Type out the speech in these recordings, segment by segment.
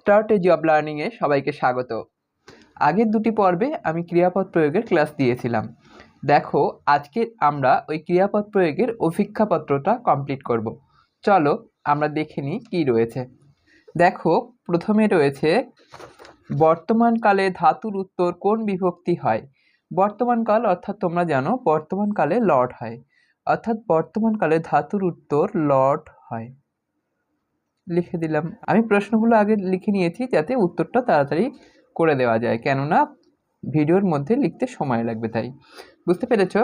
Strategy of লার্নিংয়ে সবাইকে স্বাগত। আগের দুটি পর্বে আমি ক্রিয়াপদ প্রয়োগের ক্লাস দিয়েছিলাম। দেখো, আজকে আমরা ওই ক্রিয়াপদ প্রয়োগের অভিক্ষাপত্রটা কমপ্লিট করব। চলো, আমরা দেখে নিই কী রয়েছে। দেখো, প্রথমে রয়েছে বর্তমানকালে ধাতুর উত্তর কোন বিভক্তি হয়? বর্তমানকাল অর্থাৎ তোমরা জানো বর্তমানকালে লট হয়। অর্থাৎ বর্তমানকালে ধাতুর উত্তর লট হয়। লিখে দিলাম। আমি প্রশ্নগুলো আগে লিখে নিয়েছি যাতে উত্তরটা তাড়াতাড়ি করে দেওয়া যায়। কেননা ভিডিওর মধ্যে লিখতে সময় লাগবে তাই। বুঝতে পেরেছ?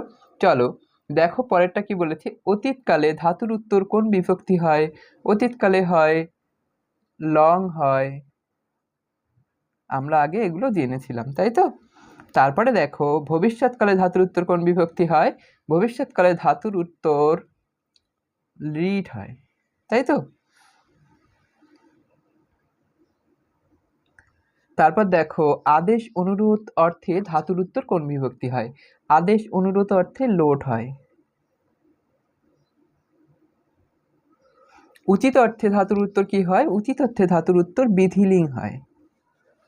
চলো, দেখো পরেরটা কি বলেছে? অতীতকালে ধাতুর উত্তর কোন বিভক্তি হয়? অতীতকালে হয়, লং হয়। আমরা আগে এগুলো জেনেছিলাম, তাই তো? তারপরে দেখো, ভবিষ্যৎকালে ধাতুর উত্তর কোন বিভক্তি হয়? ভবিষ্যৎকালে ধাতুর উত্তর লিড হয়, তাই তো? তারপর দেখো, আদেশ অনুরোধ অর্থে ধাতুর উত্তর কোন বিভক্তি হয়? আদেশ অনুরোধ অর্থে লোট হয়। উচিত অর্থে ধাতুর উত্তর কি হয়? উচিত অর্থে ধাতুর উত্তর বিধিলিং হয়।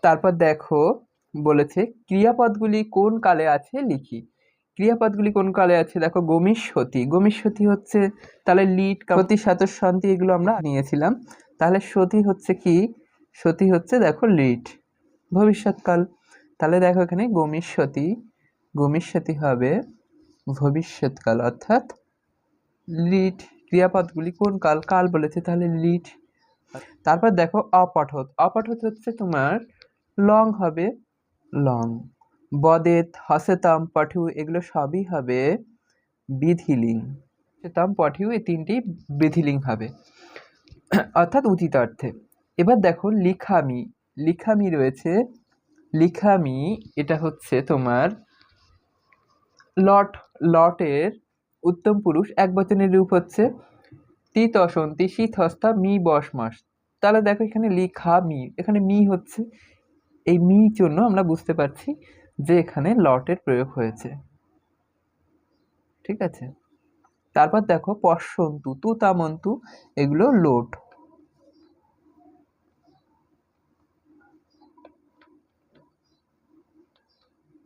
তারপর দেখো, বলেছে ক্রিয়াপদগুলি কোন কালে আছে লিখি। ক্রিয়াপদগুলি কোন কালে আছে? দেখো, গমিষ্যতি। গমিষ্যতি হচ্ছে, তাহলে লিড কামতি সাতর শান্তি, এগুলো আমরা নিয়েছিলাম। তাহলে সতী হচ্ছে কি? সতী হচ্ছে, দেখো, লিড। ভবিষ্যৎকাল। তাহলে দেখো এখানে গমিষ্যতি। গমিষ্যতি হবে ভবিষ্যৎকাল, অর্থাৎ লিড ক্রিয়াপদগুলি কোন কাল? কাল বলেছে, তাহলে লিড তারপর দেখো অপঠত। অপঠত হচ্ছে তোমার লং হবে, লং। বদেত, হসেতাম, পঠু, এগুলো সবই হবে বিধিলিং। হসেতাম, পঠু, এই তিনটি বিধিলিং হবে। অর্থাৎ উচিত অর্থে। এবার দেখো লিখামি। লিখামি রয়েছে। লিখামি, এটা হচ্ছে তোমার লট, লটের উত্তম পুরুষ, এক বচনের রূপ হচ্ছে তিত অসন্তি শীত হস্তা মি বস মাস তাহলে দেখো এখানে লিখা মি, এখানে মি হচ্ছে, এই মি জন্য আমরা বুঝতে পারছি যে এখানে লটের প্রয়োগ হয়েছে। ঠিক আছে? তারপর দেখো পশ্বন্তু তু তামন্তু এগুলো লোট।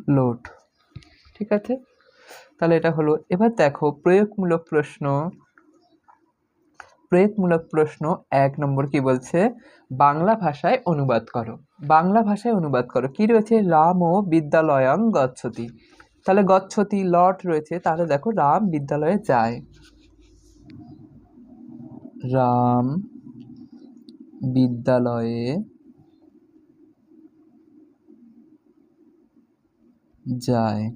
লোড ঠিক আছে? তাহলে এটা হলো। এবার দেখো, প্রয়োগমূলক প্রশ্ন। প্রয়োগমূলক প্রশ্ন এক নম্বর কি বলছে? বাংলা ভাষায় অনুবাদ করো। বাংলা ভাষায় অনুবাদ করো। কি রয়েছে? রাম ও বিদ্যালয়ং গচ্ছতি। তাহলে গচ্ছতি লট রয়েছে। তাহলে দেখো, রাম বিদ্যালয়ে যায়। রাম বিদ্যালয়ে যায়।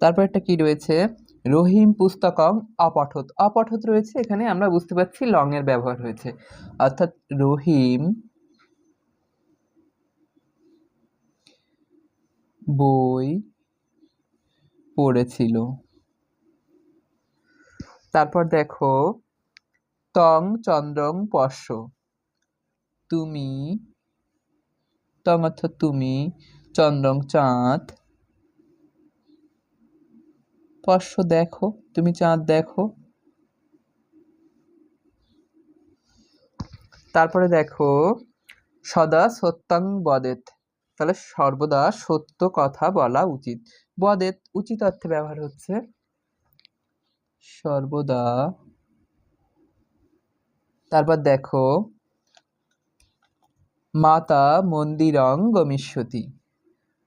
তারপর একটা কি রয়েছে? রহিম পুস্তকং অপঠত। অপঠত রয়েছে, এখানে আমরা বুঝতে পারছি লং এর ব্যবহার হয়েছে। অর্থাৎ রহিম বই পড়েছিল। তারপর দেখো, তং চন্দ্রং পশ্য। তুমি, তং অর্থাৎ তুমি চন্দ্রং চাঁদ। পশ্য দেখো, তুমি চাঁদ দেখো। তারপরে দেখো, সদা সত্যাং বদেত। তাহলে সর্বদা সত্য কথা বলা উচিত। বদেত উচিত অর্থে ব্যবহার হচ্ছে সর্বদা। তারপর দেখো, মাতা মন্দিরং গমিষ্যতি।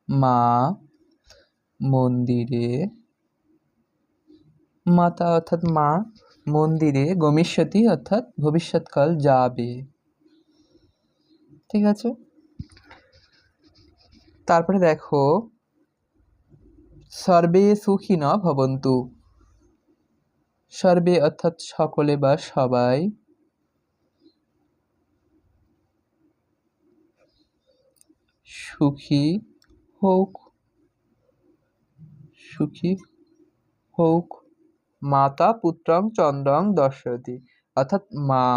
মা মন্দিরে, মাতা অর্থাৎ মা মন্দিরে গমিষ্যতি অর্থাৎ ভবিষ্যৎকাল যাবে। ঠিক আছে? তারপরে দেখো, সর্বে সুখী ন ভবন্তু। সর্বে অর্থাৎ সকলে বা সবাই। সুখী হোক সুখী হোক, মাতা পুত্রং চন্দ্রং দর্শয়তি। অর্থাৎ মা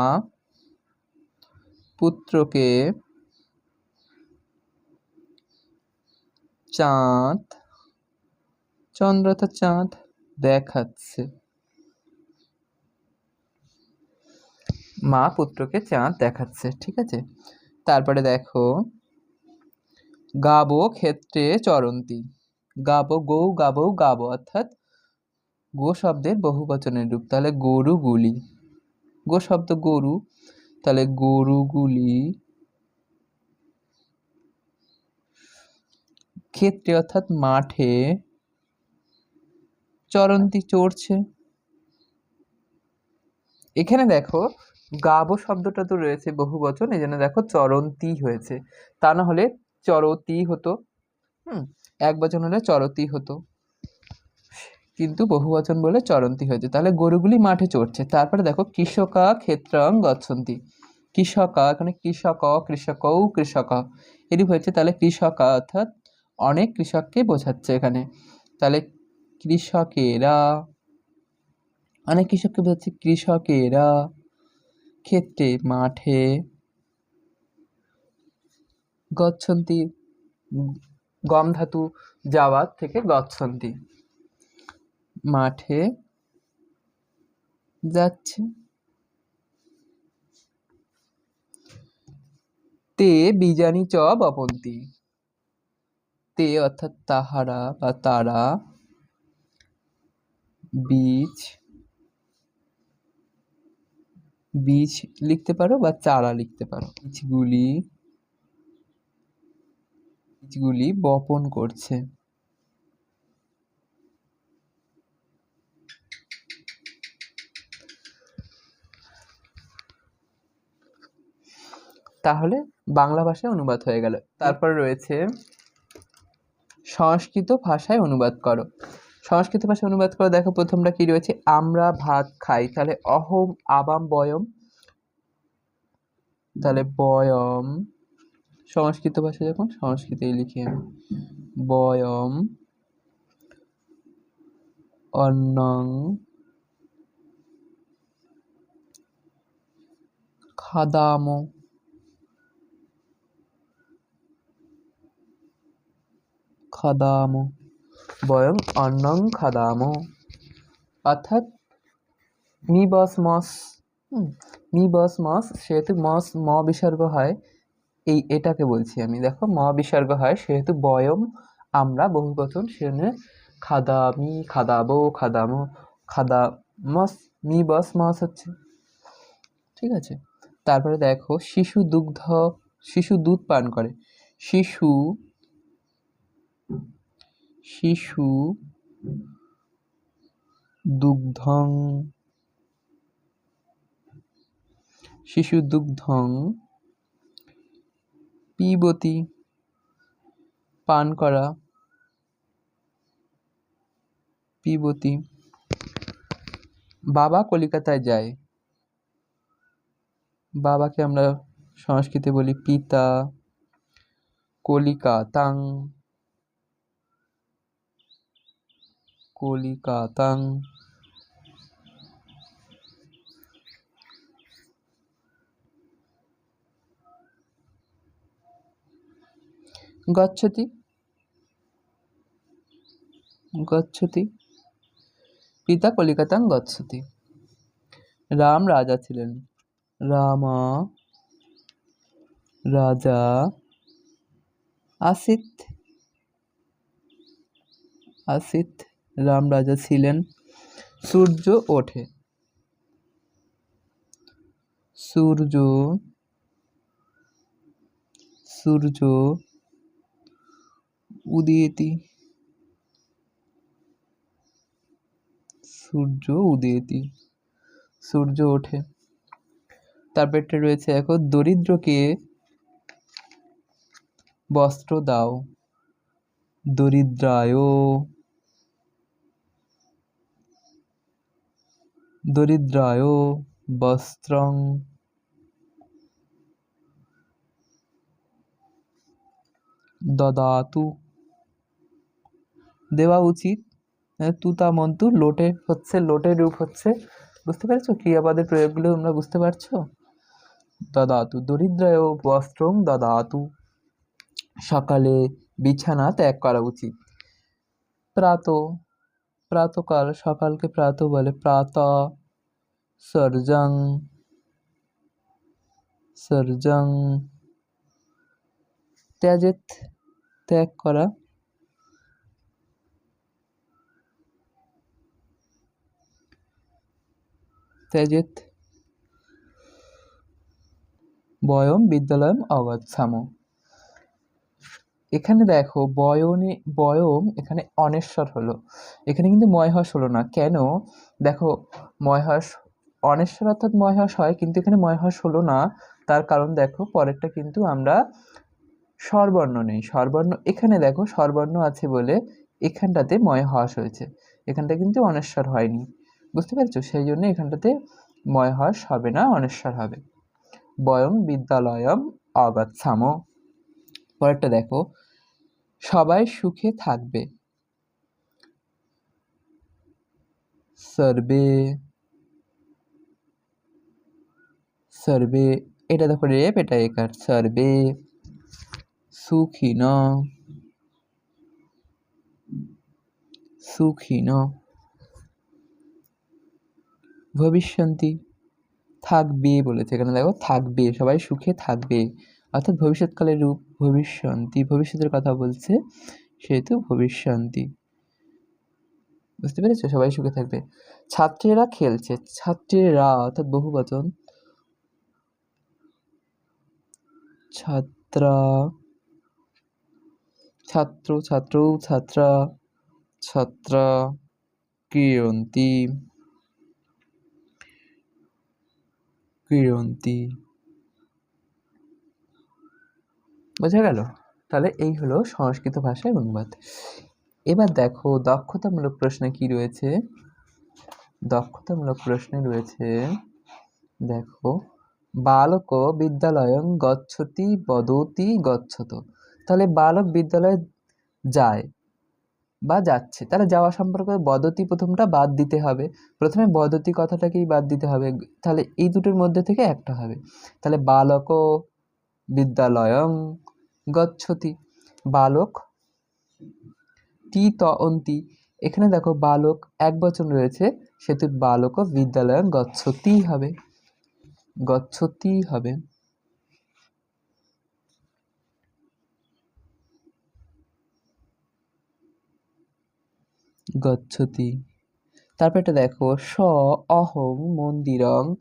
পুত্রকে চাঁদ, চন্দ্র অর্থাৎ চাঁদ দেখাচ্ছে। মা পুত্রকে চাঁদ দেখাচ্ছে, ঠিক আছে? তারপরে দেখো গাবো ক্ষেত্রে চরন্তি। গাবো, গৌ, গাবো গাবো অর্থাৎ গো শব্দের বহু বচনের রূপ। তাহলে গরুগুলি গো শব্দ গরু। তাহলে গরুগুলি ক্ষেত্রে অর্থাৎ মাঠে চরন্তি চড়ছে। এখানে দেখো, গাবো শব্দটা তো রয়েছে বহু বচন এই জন্য দেখো চরন্তি হয়েছে। তা না হলে চরতি হতো। হুম, এক বচন হলে চরতি হতো। কিন্তু বহু বচন বলে চরন্তি হয়েছে। তাহলে গরুগুলি মাঠে চড়ছে। তারপরে দেখো, কৃষকা ক্ষেত্রং গচ্ছন্তি। কৃষকা, এখানে কৃষক কৃষকও কৃষক। এরূপ হয়েছে। তাহলে কৃষকা অর্থাৎ অনেক কৃষককে বোঝাচ্ছে এখানে। তাহলে কৃষকেরা, অনেক কৃষককে বোঝাচ্ছে কৃষকেরা ক্ষেত্রে মাঠে গচ্ছন্তি, গম ধাতু যাওয়ার থেকে গচ্ছন্তি। মাঠে যাচ্ছে। তে বীজানি চ বপন্তি। তে অর্থাৎ তাহারা বা তারা। বীজ। বীজ লিখতে পারো বা চারা লিখতে পারো। বীজগুলি বীজগুলি বপন করছে। তাহলে বাংলা ভাষায় অনুবাদ হয়ে গেল। তারপর রয়েছে, সংস্কৃত ভাষায় অনুবাদ করো। সংস্কৃত ভাষায় অনুবাদ করো, দেখো প্রথমটা কি রয়েছে? আমরা ভাত খাই। তাহলে অহম, আবাম, বয়ম। তাহলে বয়ম সংস্কৃত ভাষা যখন, সংস্কৃতেই লিখি আমি। বয়ম, অন্নং, খাদাম খাদাম, বয়ম, অন্নং, খাদাম। অর্থাৎ মি, বস, মস মি, বস, মস, সেহেতু মস, ম, বিসর্গ হয়। এই, এটাকে বলছি আমি। দেখো, মহাবিসর্গ হয় সেহেতু বয়ম, আমরা বহুবচন সেজন্য খাদামি, খাদাবো, খাদামো খাদা মস মি বস মস হচ্ছে। ঠিক আছে? তারপরে দেখো, শিশু দুগ্ধ, শিশু দুধ পান করে। শিশু শিশু দুগ্ধং শিশু দুগ্ধং পিবতি পান করা পিবতি বাবা কলিকাতায় যায়। বাবাকে আমরা সংস্কৃতে বলি পিতা কলিকাতাং কলিকাতাং গচ্ছতি। গচ্ছতি। পিতা কলিকাতাং গচ্ছতি। রাম রাজা ছিলেন। রামা রাজা আসিত আসিত রাম রাজা ছিলেন। সূর্য ওঠে। সূর্য সূর্য উদীয়তি। সূর্য উদীয়তি। সূর্য ওঠে। তারপরটা রয়েছে এখন দরিদ্রকে বস্ত্র দাও। দরিদ্রায়। দরিদ্রায় বস্ত্রং। দদাতু। দেওয়া উচিত। তুতা মন্তু লোটে হচ্ছে, লোটের রূপ হচ্ছে। বুঝতে পেরেছ? ক্রিয়াপদের প্রয়োগগুলো তোমরা বুঝতে পারছ? দদাতু দরিদ্রায় বস্ত্রং দদাতু। সকালে বিছানা ত্যাগ করা উচিত। প্রাত, প্রাতকাল সকালকে প্রাত বলে প্রাত, সর্জং সর্জং। ত্যাজেত, ত্যাগ করা ত্যাজেত বয়ম বিদ্যালয়ম অগচ্ছাম। এখানে দেখো বয়নে, বয়ম এখানে অনেশ্বর হলো। এখানে কিন্তু ময়হস হলো না। কেন? দেখো ময়হস অনেশ্বর অর্থাৎ ময়হস হয়, কিন্তু এখানে ময়হস হলো না। তার কারণ দেখো পরেরটা কিন্তু আমরা স্বরবর্ণ নেই। স্বরবর্ণ, এখানে দেখো স্বরবর্ণ আছে বলে এখানটাতে ময় হস হয়েছে। এখানটা কিন্তু অনেশ্বর হয়নি। বুঝতে পেরেছ? সেই জন্য এখানটাতে ময় হস হবে না, অনেশ্বর হবে। বয়ম বিদ্যালয়ম অগচ্ছাম। পরেরটা দেখো। সবাই সুখে থাকবে। সর্বে সর্বে, এটা দেখো রেপ, এটা একার। সর্বে সুখী সুখিন। ভবিষ্যন্তি থাকবে বলেছে। এখানে দেখো, থাকবে, সবাই সুখে থাকবে। অর্থাৎ ভবিষ্যৎকালের রূপ ভবিষ্যন্তি, ভবিষ্যতের কথা বলছে সেহেতু ভবিষ্যন্তি। বুঝতে পেরেছ? সবাই সুখে থাকবে। ছাত্রীরা খেলছে, ছাত্রীরা, অর্থাৎ বহুবচন। ছাত্রা, ছাত্র ছাত্র, ছাত্রা ছাত্রা ক্রীড়ন্তি ক্রীড়ন্তি বোঝা গেল? তাহলে এই হলো সংস্কৃত ভাষায় অনুবাদ। এবার দেখো, দক্ষতামূলক প্রশ্নে কি রয়েছে? দক্ষতামূলক প্রশ্নে রয়েছে, দেখো, বালক বিদ্যালয়ং গচ্ছতি বদতি গচ্ছত। তাহলে বালক বিদ্যালয়ে যায় বা যাচ্ছে। তাহলে যাওয়া সম্পর্কে বদতি প্রথমটা বাদ দিতে হবে। প্রথমে বদতি কথাটাকেই বাদ দিতে হবে। তাহলে এই দুটোর মধ্যে থেকে একটা হবে। তাহলে বালক বিদ্যালয়ং গচ্ছতি। বালক টি ত অন্তি এখানে দেখো বালক এক বচন রয়েছে। সেতু বালক বিদ্যালয়ং গচ্ছতি হবে। গচ্ছতি হবে। গচ্ছতি। তারপর এটা দেখো, স, অহং, মন্দিরং,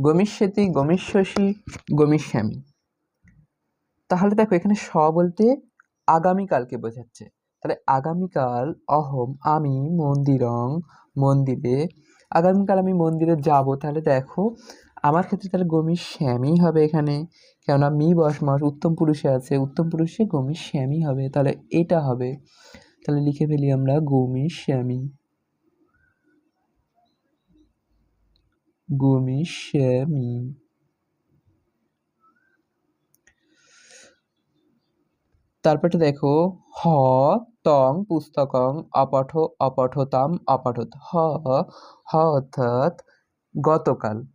গমিষ্যতি, গমিষ্যসি, গমিষ্যামি। তাহলে দেখো, এখানে স বলতে আগামীকালকে বোঝাচ্ছে। তাহলে আগামীকাল অহম আমি, মন্দিরং, মন্দিরে। আগামীকাল আমি মন্দিরে যাব, তাহলে দেখো, আমার ক্ষেত্রে তাহলে গমি শ্যামই হবে এখানে। কেননা, মি বস মাস উত্তম পুরুষে আছে, উত্তম পুরুষে গমি শ্যামই হবে, তাহলে এটা হবে। তাহলে লিখে ফেলি আমরা, গমি, শ্যামী। গমি, শ্যামী। তারপরটা দেখো, হ, তং, পুস্তকং, অপঠ, অপঠতাম, অপঠত, হ হ অর্থাৎ গতকাল।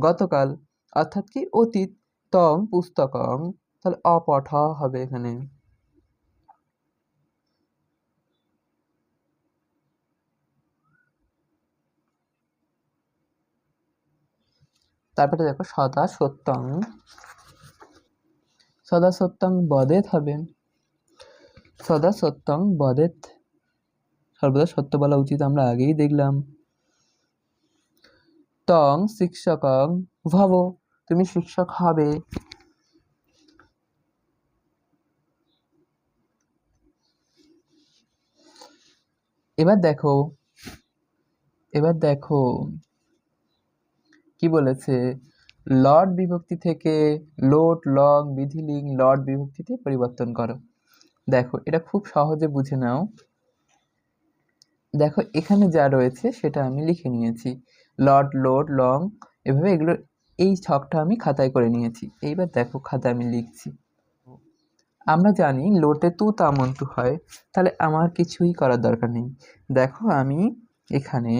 গতকাল অর্থাৎ কি অতীত, তং, পুস্তকং, তাহলে অপঠ হবে এখানে। তারপরে দেখো সদা সত্যং। সদা সত্যং বদেত হবে। সদা সত্যং বদেত। সর্বদা সত্য বলা উচিত, আমরা আগেই দেখলাম। তং শিক্ষকং ভব, তুমি শিক্ষক হবে। এবার দেখো এবার দেখো কি বলেছে? লর্ড বিভক্তি থেকে লোট লং বিধিলিং, লর্ড বিভক্তিতে পরিবর্তন করো। দেখো, এটা খুব সহজে বুঝে নাও। দেখো, এখানে যা রয়েছে সেটা আমি লিখে নিয়েছি। লর্ড, লোড, লং, এভাবে এগুলো, এই ছকটা আমি খাতায় করে নিয়েছি। এইবার দেখো খাতায় আমি লিখছি। আমরা জানি লোটে তু তামন্তু হয়, তাহলে আমার কিছুই করার দরকার নেই। দেখো, আমি এখানে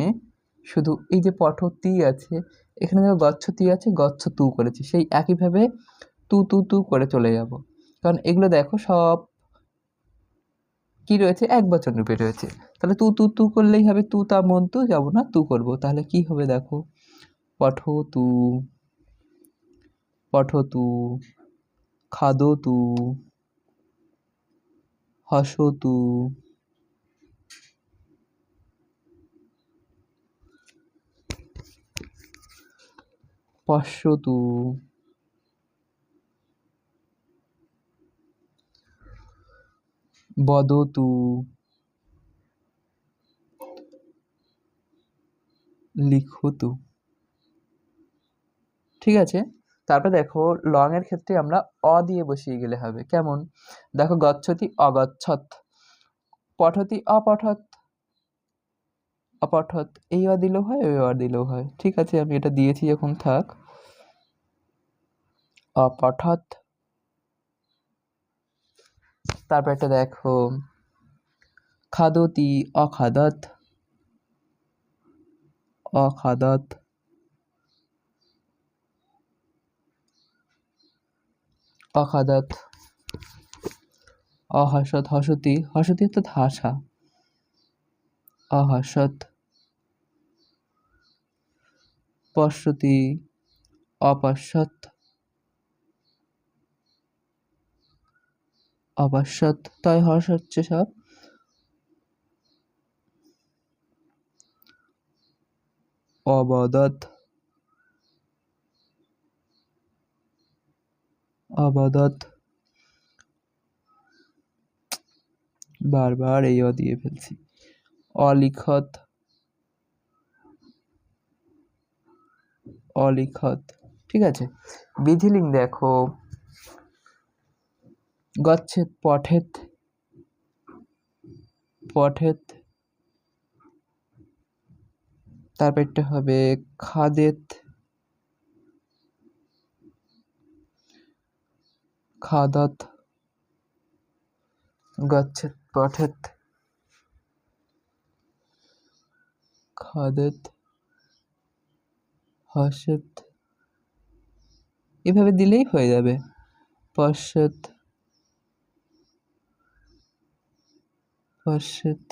শুধু এই যে পঠতি আছে এখানে দেখো গচ্ছতি আছে, গচ্ছ তু করেছি। সেই একইভাবে তু তু তু করে চলে যাব। কারণ এগুলো দেখো সব কি রয়েছে? এক বচন রূপে রয়েছে। তাহলে তু তু তু করলেই হবে তু, তা, মন, তু, যাব না, তু করব। তাহলে কি হবে দেখো? পঠ, তু, পঠো, তু, খাদো, তু খাদতু হসতু পশ্যতু বদতু লিখতু ঠিক আছে? তারপর দেখো লং এর ক্ষেত্রে আমরা অ দিয়ে বসিয়ে গেলে হবে। কেমন? দেখো, গচ্ছতি, অগচ্ছত। পঠতি, অপঠত। অপঠত এই অ দিলেও হয়, ওই অ দিলেও হয়। ঠিক আছে, আমি এটা দিয়েছি যখন থাক। অপঠত তারপর একটা দেখো। খাদতি অখাদত। অখাদত। অখাদত। অহাসত হসতি। হসতি অর্থাৎ হাসা। অহাসত পশ্যতি অপশ্যত অপশ্যত তাই হর্ষ হচ্ছে সব। অবদত অবদত বারবার এই অ দিয়ে ফেলছি। অলিখত। অলিখত। ঠিক আছে? বিধিলিং দেখো। গচ্ছেদ পঠেত পঠেত তারপরটা হবে খাদেত খাদত। গচ্ছেদ পঠেত খাদেত হসেত এভাবে দিলেই হয়ে যাবে। পশ্চাৎ পশ্চাৎ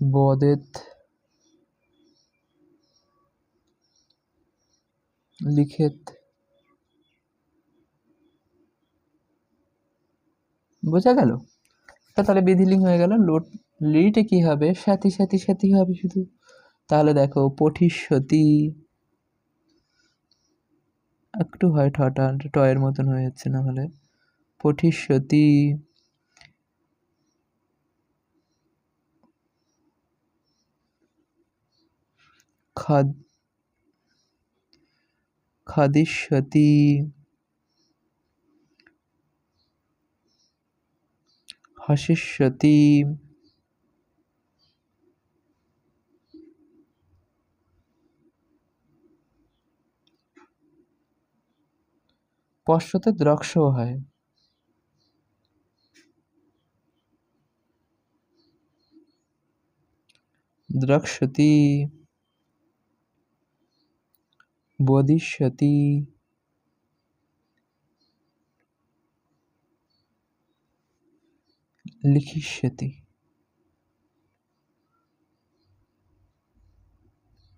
বদেত লিখেত। বোঝা গেল? তাহলে বিধিলিং হয়ে গেল। লোট লিটে কি হবে? সাথী সাথী সাথী হবে শুধু। তাহলে দেখো পঠিষ্যতি একটু হয় ঠটা টয়ের মতন হয়ে যাচ্ছে না হলে। পঠিষ্যতি খাদ খাদিষ্যতি হসিষ্যতি পশ্চাতে দ্রক্ষ হয় দ্রক্ষ্যতি बोधिष्यति লিখিষ্যতি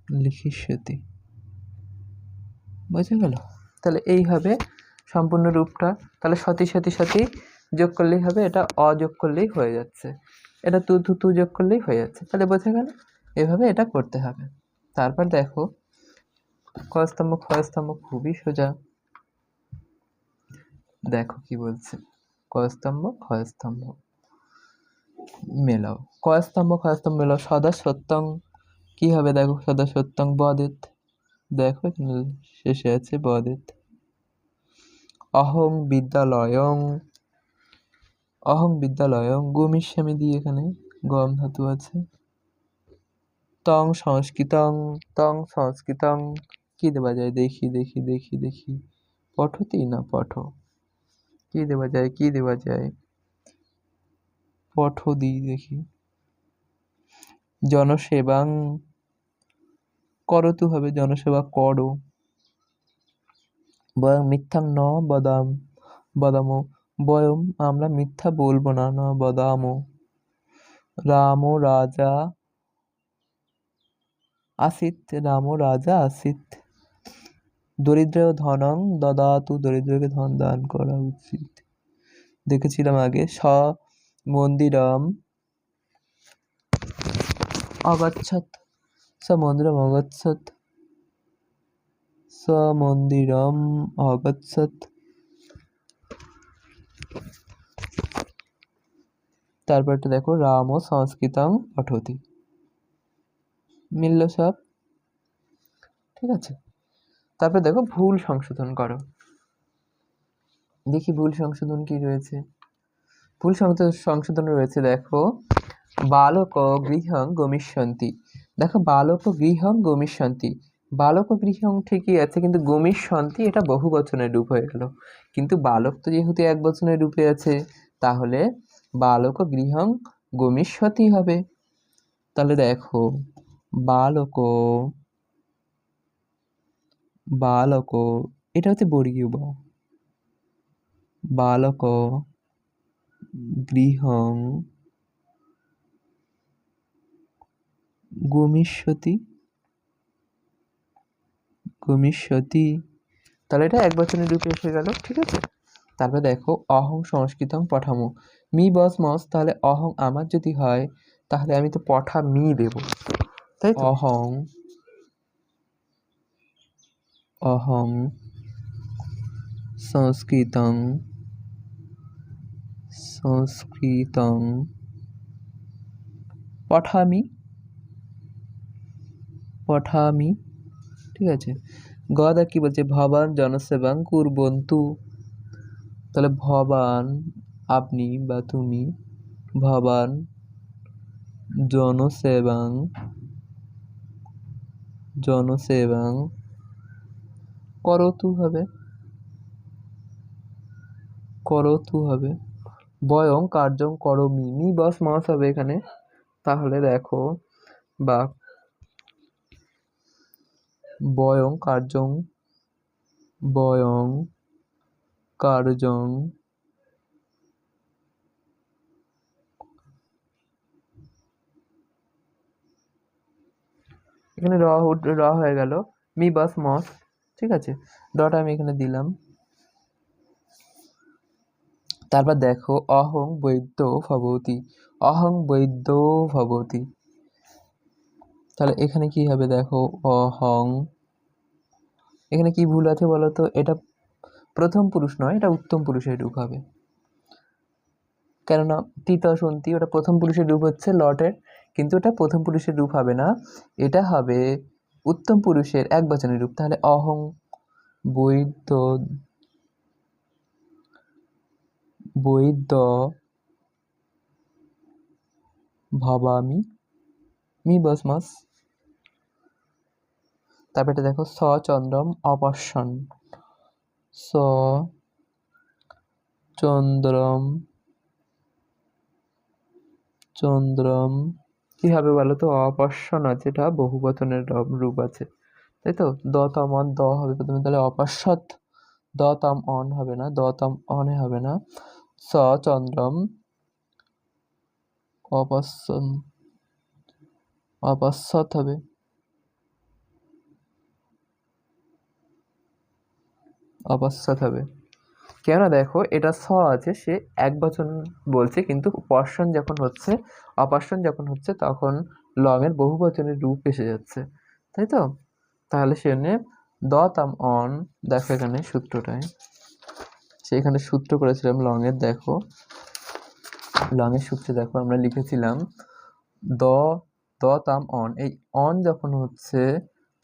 লিখিষ্যতি বোঝা গেল তাহলে এই হবে সম্পূর্ণ রূপটা তাহলে সতী সতী সতী যোগ করলেই হবে এটা অযোগ করলেই হয়ে যাচ্ছে এটা তু তু তু যোগ করলেই হয়ে যাচ্ছে তাহলে বোঝা গেল এভাবে এটা করতে হবে তারপর দেখো কস্তম্ভ ক্ষয়স্তম্ভ খুবই সোজা। দেখো কি বলছে। কস্তম্ভ ক্ষয়স্তম্ভ মেলাও। কয়স্তম্ভ ক্ষয়স্তম্ভ মেলাও। সদা সত্যং। কি হবে দেখো? সদা সত্যং বদেত। দেখো, শেষে আছে বদেত। অহং বিদ্যালয়ং। অহং বিদ্যালয়ং। গুমিস্বামী দিয়ে এখানে গম ধাতু আছে। তং সংস্কৃতং। তং সংস্কৃতং। কি দেওয়া যায়? দেখি দেখি দেখি দেখি। পঠতি না পঠ? কি দেওয়া যায়, কি দেওয়া যায়? পঠ দিই, দেখি। জনসেবাং করতু হবে, জনসেবা করো। বরং মিথ্যাং ন বদাম বদাম। বয়ম আমরা মিথ্যা বলব না, ন বদামো। রাম রাজা আসিত, রাম রাজা আসিত। দরিদ্র ধনং দদাতু, দরিদ্রকে ধন দান করা উচিত। দেখেছিলাম আগে, স মন্দিরম অগচ্ছত স মন্দিরম অগচ্ছত স মন্দিরম অগচ্ছত তারপরটা দেখো, রাম ও সংস্কৃতং পঠতি। মিলল সব? ঠিক আছে। তারপর দেখো ভুল সংশোধন করো। দেখি ভুল সংশোধন কি রয়েছে। ভুল সংশোধন রয়েছে, দেখো। বালক গৃহং গমিষ্যন্তি। দেখো বালক গৃহং গমিষ্যন্তি। বালক গৃহং ঠিকই আছে, কিন্তু গমিষ্যন্তি এটা বহু বচনের রূপ হয়ে গেল। কিন্তু বালক তো যেহেতু এক বচনের রূপে আছে, তাহলে বালক গৃহং গমিষ্যতি হবে। তাহলে দেখো, বালক বালক, এটা হচ্ছে বর্গীয় ব বালক, গৃহং, গমিষ্যতি গমিষ্যতি। তাহলে এটা এক বচনের রূপে এসে গেল, ঠিক আছে? তারপরে দেখো, অহং সংস্কৃতং পঠামো। মি বস মস, তাহলে অহং আমার যদি হয়, তাহলে আমি তো পঠা মি দেব। তাই অহং অহং সংস্কৃতং সংস্কৃতং পঠামি পঠামি ঠিক আছে। গদা কি বলছে ভবান জনসেবাং কুরবন্তু তাহলে ভবান আপনি বা তুমি ভবান জনসেবাং জনসেবাং করতু হবে। করতু হবে। বয়ং কার্যং করমি মি বস মাস হবে এখানে। তাহলে দেখো, বা বয়ং কার্যং বয়ং কার্যং এখানে র র হয়ে গেল। মি, বাস মস ঠিক আছে? ডট আমি এখানে দিলাম। তারপর দেখো, অহং বৈদ্য ভবতি। অহং বৈদ্য ভবতি। তাহলে এখানে কি হবে দেখো? অহং। এখানে কি ভুল আছে বলো তো এটা প্রথম পুরুষ নয়, এটা উত্তম পুরুষের রূপ হবে। কেননা তিতসন্তি ওটা প্রথম পুরুষের রূপ হচ্ছে লটের, কিন্তু ওটা প্রথম পুরুষের রূপ হবে না। এটা হবে উত্তম পুরুষের এক বচনের রূপ, তাহলে অহং বৈদ্য বৈদ্য ভবামি মি বস মাস তারপর এটা দেখো, স চন্দ্রম অপশ্যন স চন্দ্রম চন্দ্রম কি হবে বলো তো অপশ্যন আছে, এটা বহুবচনের র- রূপ আছে। তাই তো? দ তম অন, দ হবে প্রথমে, তাহলে অপশ্যত দ তম অন হবে না, দ তম অনে হবে না। স চন্দ্রম অপশ্যন অপশ্যত হবে। অপশ্যত হবে। কেন দেখো, এটা স আছে, সে এক বচন বলছে, কিন্তু পর্ষণ যখন হচ্ছে অপর্ষণ যখন হচ্ছে, তখন লঙের বহু বচনের রূপ এসে যাচ্ছে। তাই তো? তাহলে সেখানে দ তাম অন, দেখো এখানে সূত্রটায় সেখানে সূত্র করেছিলাম লঙের দেখো। লঙের সূত্রে দেখো, আমরা লিখেছিলাম দ দ তাম অন। এই অন যখন হচ্ছে,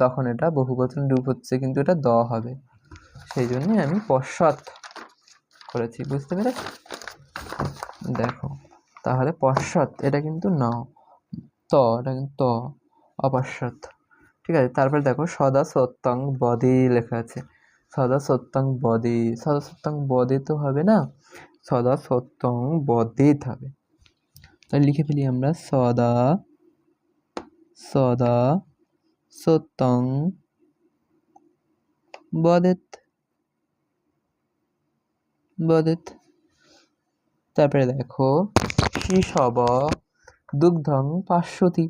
তখন এটা বহুবচন রূপ হচ্ছে, কিন্তু এটা দ হবে। সেই জন্যে আমি পশ্চাৎ করেছি, বুঝতে পেরেছ? দেখো, তাহলে পশ্চাৎ, এটা কিন্তু ন, ত, এটা কিন্তু ত, অপশ্চাৎ। ঠিক আছে, তারপরে দেখো সদা সত্যং বদে লেখা আছে। সদা সত্যং বদে সদা সত্যং বদে তো হবে না সদা সত্যং বদেত হবে। তাহলে লিখে ফেলি আমরা, সদা সদা সত্যং বদেত। বদেত। তারপরে দেখো, শিশব দুগ্ধং পাশ্বতি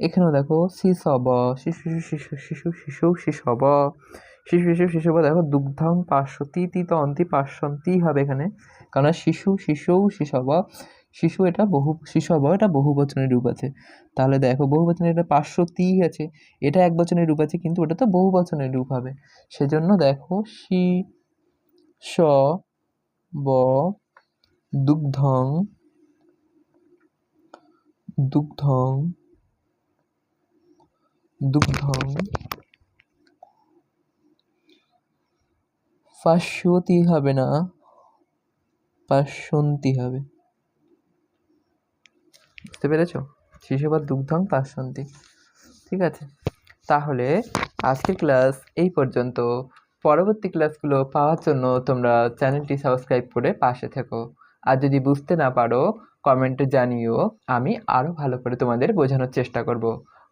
এখানেও দেখো, শিশব, শিশু শিশু শিশু শিশু শিশব, শিশু শিশু শিশু দেখো, দুগ্ধং পাশ্বতি তি তো অন্তি পাশ্বন্তি হবে এখানে। কারণ শিশু শিশু, শিশব, শিশু এটা বহু, শিশব এটা বহু বচনের রূপ আছে। তাহলে দেখো বহু বচনের এটা পাশ্বতি আছে, এটা এক বচনের রূপ আছে, কিন্তু ওটা তো বহু বচনের রূপ হবে। সেজন্য দেখো, শি, স ব, দুগ্ধং দুগ্ধং দুগ্ধং পাশ্বতি হবে না পাশ্বন্তি হবে। বুঝতে পেরেছ? শিশুপাত দুগ্ধং পাশ্বন্তি ঠিক আছে? তাহলে আজকের ক্লাস এই পর্যন্ত। পরবর্তী ক্লাসগুলো পাওয়ার জন্য তোমরা চ্যানেলটি সাবস্ক্রাইব করে পাশে থেকো। আর যদি বুঝতে না পারো, কমেন্টে জানিও, আমি আরও ভালো করে তোমাদের বোঝানোর চেষ্টা করব।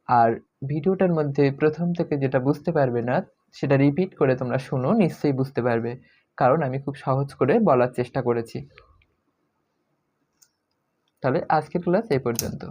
আর ভিডিওটার মধ্যে প্রথম থেকে যেটা বুঝতে পারবে না, সেটা রিপিট করে তোমরা শুনো, নিশ্চয়ই বুঝতে পারবে। কারণ আমি খুব সহজ করে বলার চেষ্টা করেছি। তাহলে আজকের ক্লাস এই পর্যন্ত।